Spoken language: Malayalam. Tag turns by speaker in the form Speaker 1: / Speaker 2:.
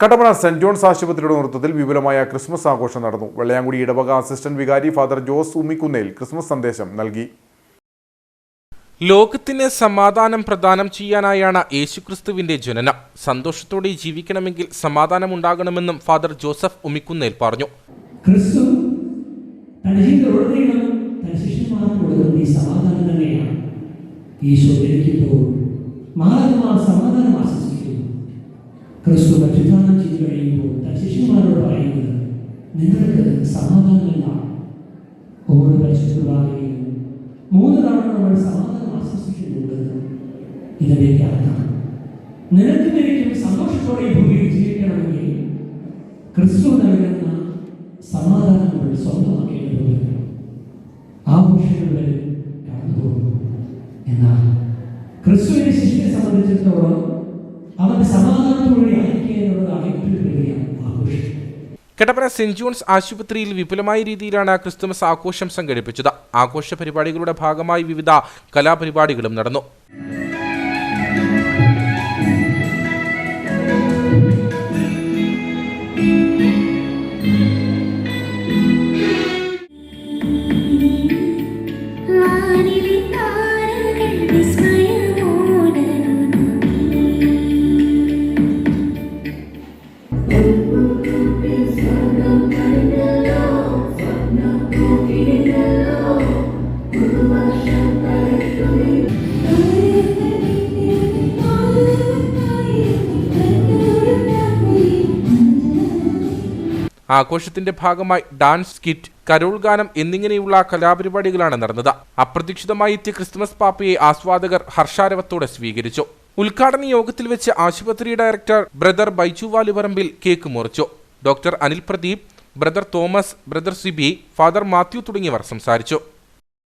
Speaker 1: കട്ടപ്പന സെന്റ് ജോൺസ് ആശുപത്രിയുടെ നേതൃത്വത്തിൽ വിപുലമായ ക്രിസ്മസ് ആഘോഷം നടന്നു. വെള്ളയാങ്കുടി ഇടവക അസിസ്റ്റന്റ് വികാരി ഫാദർ ജോസ് ഉമ്മിക്കുന്നേൽ ക്രിസ്മസ് സന്ദേശം നൽകി.
Speaker 2: ലോകത്തിന് സമാധാനം പ്രദാനം ചെയ്യാനായാണ് യേശുക്രിസ്തുവിന്റെ ജനനം. സന്തോഷത്തോടെ ജീവിക്കണമെങ്കിൽ സമാധാനം ഉണ്ടാകണമെന്നും ഫാദർ ജോസഫ് ഉമ്മിക്കുന്നേൽ പറഞ്ഞു.
Speaker 3: ക്രിസ്തു സമാധാനം തന്നെയാണ്. ഈശോ നിങ്ങൾക്ക് സമാധാനമില്ല ഓരോ പരിശുദ്ധവാദിയും മൂന്ന് തവണ നമ്മൾ സമാധാനം ആശ്വസിക്കുന്നുണ്ട് ഇതിലേക്ക് അർത്ഥം നിനക്കും എനിക്കും സന്തോഷത്തോടെ ഭൂമിയിൽ ജീവിക്കണമെങ്കിൽ ക്രിസ്തു നൽകുന്ന സമാധാനം നമ്മൾ സ്വന്തമാക്കേണ്ടതുണ്ട്. ആഘോഷങ്ങളിൽ കടന്നുപോകുന്നു എന്നാൽ ക്രിസ്തുവിന്റെ ശിഷ്യനെ സംബന്ധിച്ചിടത്തോളം അവന്റെ സമാധാനത്തോടെ
Speaker 2: കട്ടപ്പന സെന്റ് ജോൺസ് ആശുപത്രിയിൽ വിപുലമായ രീതിയിലാണ് ക്രിസ്തുമസ് ആഘോഷം സംഘടിപ്പിച്ചത്. ആഘോഷ പരിപാടികളുടെ ഭാഗമായി വിവിധ കലാപരിപാടികളും നടന്നു. ആഘോഷത്തിന്റെ ഭാഗമായി ഡാൻസ് സ്കിറ്റ് കരോൾ ഗാനം എന്നിങ്ങനെയുള്ള കലാപരിപാടികളാണ് നടന്നത്. അപ്രതീക്ഷിതമായി എത്തിയ ക്രിസ്മസ് പാപ്പയെ ആസ്വാദകർ ഹർഷാരവത്തോടെ സ്വീകരിച്ചു. ഉദ്ഘാടന യോഗത്തിൽ വെച്ച് ആശുപത്രി director brother Baiju Valuparambil cake മുറിച്ചു. Doctor Anil Pradeep brother Thomas brother Sibi father Mathew തുടങ്ങിയവർ സംസാരിച്ചു.